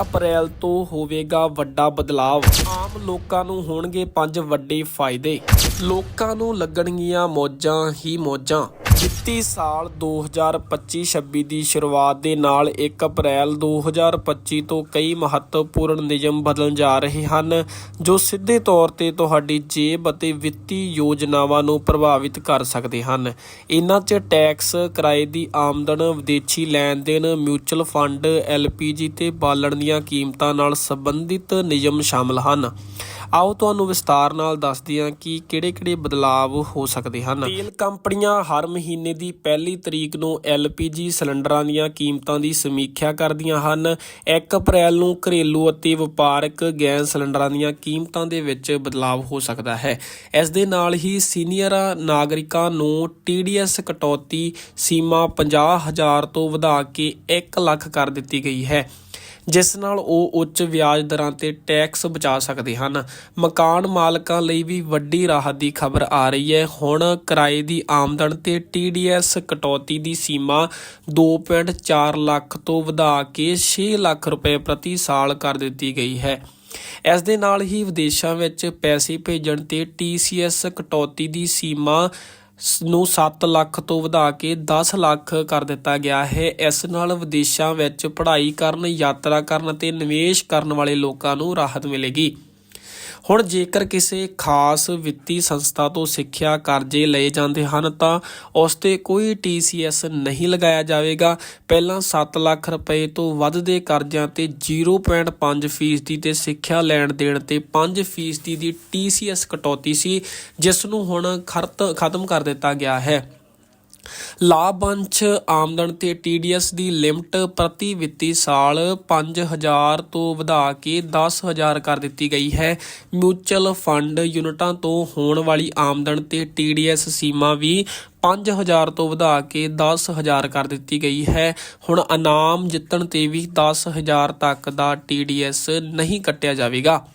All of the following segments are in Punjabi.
ਅਪ੍ਰੈਲ ਤੋਂ ਹੋਵੇਗਾ ਵੱਡਾ ਬਦਲਾਵ। ਆਮ ਲੋਕਾਂ ਨੂੰ ਹੋਣਗੇ ਪੰਜ ਵੱਡੇ ਫਾਇਦੇ। ਲੋਕਾਂ ਨੂੰ ਲੱਗਣਗੀਆਂ ਮੌਜਾਂ ਹੀ ਮੌਜਾਂ। ਵਿੱਤੀ ਸਾਲ 2025-26 ਦੀ ਸ਼ੁਰੂਆਤ ਦੇ ਨਾਲ 1 ਅਪ੍ਰੈਲ 2025 ਤੋਂ ਕਈ ਮਹੱਤਵਪੂਰਨ ਨਿਯਮ ਬਦਲਣ ਜਾ ਰਹੇ ਹਨ, ਜੋ ਸਿੱਧੇ ਤੌਰ ਤੇ ਤੁਹਾਡੀ ਜੇਬ ਅਤੇ ਵਿੱਤੀ ਯੋਜਨਾਵਾਂ ਨੂੰ ਪ੍ਰਭਾਵਿਤ ਕਰ ਸਕਦੇ ਹਨ। ਇਹਨਾਂ 'ਚ ਟੈਕਸ, ਕਿਰਾਏ ਦੀ ਆਮਦਨ, ਵਿਦੇਸ਼ੀ ਲੈਣ ਦੇਣ ਮਿਊਚੁਅਲ ਫੰਡ ਐਲਪੀਜੀ ਤੇ ਬਾਲਣ ਦੀਆਂ ਕੀਮਤਾਂ ਨਾਲ ਸੰਬੰਧਿਤ ਨਿਯਮ ਸ਼ਾਮਲ ਹਨ। ਆਓ ਤੁਹਾਨੂੰ ਵਿਸਤਾਰ ਨਾਲ ਦੱਸਦੇ ਹਾਂ ਕਿ ਕਿਹੜੇ-ਕਿਹੜੇ ਬਦਲਾਵ ਹੋ ਸਕਦੇ ਹਨ। ਤੇਲ ਕੰਪਨੀਆਂ ਹਰ ਮਹੀਨੇ ਦੀ ਪਹਿਲੀ ਤਰੀਕ ਨੂੰ LPG ਸਿਲੰਡਰਾਂ ਦੀਆਂ ਕੀਮਤਾਂ ਦੀ ਸਮੀਖਿਆ ਕਰਦੀਆਂ ਹਨ। 1 ਅਪ੍ਰੈਲ ਨੂੰ ਘਰੇਲੂ ਅਤੇ ਵਪਾਰਕ ਗੈਸ ਸਿਲੰਡਰਾਂ ਦੀਆਂ ਕੀਮਤਾਂ ਦੇ ਵਿੱਚ ਬਦਲਾਵ ਹੋ ਸਕਦਾ ਹੈ। ਇਸ ਦੇ ਨਾਲ ਹੀ ਸੀਨੀਅਰ ਨਾਗਰਿਕਾਂ ਨੂੰ TDS ਕਟੌਤੀ ਸੀਮਾ 50000 ਤੋਂ ਵਧਾ ਕੇ 1 ਲੱਖ ਕਰ ਦਿੱਤੀ ਗਈ ਹੈ। ਜਿਸ ਨਾਲ ਉਹ ਉੱਚ ਵਿਆਜ ਦਰਾਂ ਤੇ ਟੈਕਸ ਬਚਾ ਸਕਦੇ ਹਨ। ਮਕਾਨ ਮਾਲਕਾਂ ਲਈ ਵੀ ਵੱਡੀ ਰਾਹਤ ਦੀ ਖਬਰ ਆ ਰਹੀ ਹੈ। ਹੁਣ ਕਿਰਾਏ ਦੀ ਆਮਦਨ ਤੇ TDS ਕਟੌਤੀ ਦੀ ਸੀਮਾ 2.4 ਲੱਖ ਤੋਂ ਵਧਾ ਕੇ 6 ਲੱਖ ਰੁਪਏ ਪ੍ਰਤੀ ਸਾਲ ਕਰ ਦਿੱਤੀ ਗਈ ਹੈ। ਇਸ ਦੇ ਨਾਲ ਹੀ ਵਿਦੇਸ਼ਾਂ ਵਿੱਚ ਪੈਸੇ ਭੇਜਣ ਤੇ TCS ਕਟੌਤੀ ਦੀ ਸੀਮਾ ਨੂੰ 7 ਲੱਖ ਤੋਂ ਵਧਾ ਕੇ 10 ਲੱਖ ਕਰ ਦਿੱਤਾ ਗਿਆ ਹੈ। ਇਸ ਨਾਲ ਵਿਦੇਸ਼ਾਂ ਵਿੱਚ ਪੜ੍ਹਾਈ ਕਰਨ, ਯਾਤਰਾ ਕਰਨ ਅਤੇ ਨਿਵੇਸ਼ ਕਰਨ ਵਾਲੇ ਲੋਕਾਂ ਨੂੰ ਰਾਹਤ ਮਿਲੇਗੀ। ਹੁਣ ਜੇਕਰ ਕਿਸੇ ਖਾਸ ਵਿੱਤੀ ਸੰਸਥਾ ਤੋਂ ਸਿੱਖਿਆ ਕਰਜ਼ੇ ਲਏ ਜਾਂਦੇ ਹਨ, ਤਾਂ ਉਸ ਤੇ ਕੋਈ TCS ਨਹੀਂ ਲਗਾਇਆ ਜਾਵੇਗਾ। ਪਹਿਲਾਂ 7 ਲੱਖ ਰੁਪਏ ਤੋਂ ਵੱਧ ਦੇ ਕਰਜ਼ਿਆਂ ਤੇ 0.5% ਫੀਸਦੀ ਤੇ ਸਿੱਖਿਆ ਲੈਣ ਦੇਣ ਤੇ 5% ਫੀਸਦੀ ਦੀ TCS ਕਟੌਤੀ ਸੀ, ਜਿਸ ਨੂੰ ਹੁਣ ਖਰਤ, ਖਤਮ ਕਰ ਦਿੱਤਾ ਗਿਆ ਹੈ। ਲਾਭਅੰਸ਼ ਆਮਦਨ ਤੇ TDS ਦੀ ਲਿਮਟ ਪ੍ਰਤੀ ਵਿੱਤੀ ਸਾਲ 5000 ਤੋਂ ਵਧਾ ਕੇ 10000 ਕਰ ਦਿੱਤੀ ਗਈ ਹੈ। ਮਿਊਚੁਅਲ ਫੰਡ ਯੂਨਿਟਾਂ ਤੋਂ ਹੋਣ ਵਾਲੀ ਆਮਦਨ ਤੇ TDS ਸੀਮਾ ਵੀ 5000 ਤੋਂ ਵਧਾ ਕੇ 10000 ਕਰ ਦਿੱਤੀ ਗਈ ਹੈ। ਹੁਣ ਇਨਾਮ ਜਿੱਤਣ ਤੇ ਵੀ 10000 ਤੱਕ ਦਾ TDS ਨਹੀਂ ਕੱਟਿਆ ਜਾਵੇਗਾ।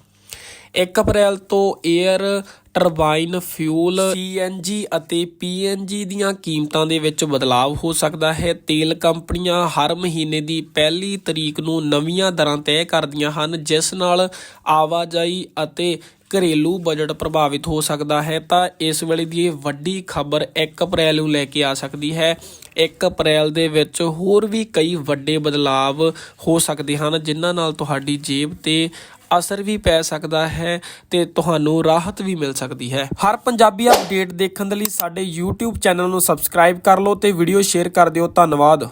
1 ਅਪ੍ਰੈਲ ਤੋਂ 에ਅਰ ਟਰਬਾਈਨ ਫਿਊਲ CNG ਅਤੇ PNG ਦੀਆਂ ਕੀਮਤਾਂ ਦੇ ਵਿੱਚ ਬਦਲਾਅ ਹੋ ਸਕਦਾ ਹੈ। ਤੇਲ ਕੰਪਨੀਆਂ ਹਰ ਮਹੀਨੇ ਦੀ ਪਹਿਲੀ ਤਰੀਕ ਨੂੰ ਨਵੀਆਂ ਦਰਾਂ ਤੈਅ ਕਰਦੀਆਂ ਹਨ, ਜਿਸ ਨਾਲ ਆਵਾਜਾਈ ਅਤੇ ਘਰੇਲੂ ਬਜਟ ਪ੍ਰਭਾਵਿਤ ਹੋ ਸਕਦਾ ਹੈ। ਤਾਂ ਇਸ ਵੇਲੇ ਦੀ ਇਹ ਵੱਡੀ ਖਬਰ 1 ਅਪ੍ਰੈਲ ਨੂੰ ਲੈ ਕੇ ਆ ਸਕਦੀ ਹੈ। 1 ਅਪ੍ਰੈਲ ਦੇ ਵਿੱਚ ਹੋਰ ਵੀ ਕਈ ਵੱਡੇ ਬਦਲਾਵ ਹੋ ਸਕਦੇ ਹਨ, ਜਿਨ੍ਹਾਂ ਨਾਲ ਤੁਹਾਡੀ ਜੇਬ ਤੇ ਅਸਰ ਵੀ ਪੈ ਸਕਦਾ ਹੈ ਤੇ ਤੁਹਾਨੂੰ ਰਾਹਤ ਵੀ ਮਿਲ ਸਕਦੀ ਹੈ। ਹਰ ਪੰਜਾਬੀ ਅਪਡੇਟ ਦੇਖਣ ਦੇ ਲਈ ਸਾਡੇ YouTube ਚੈਨਲ ਨੂੰ ਸਬਸਕ੍ਰਾਈਬ ਕਰ ਲਓ ਤੇ ਵੀਡੀਓ ਸ਼ੇਅਰ ਕਰ ਦਿਓ। ਧੰਨਵਾਦ।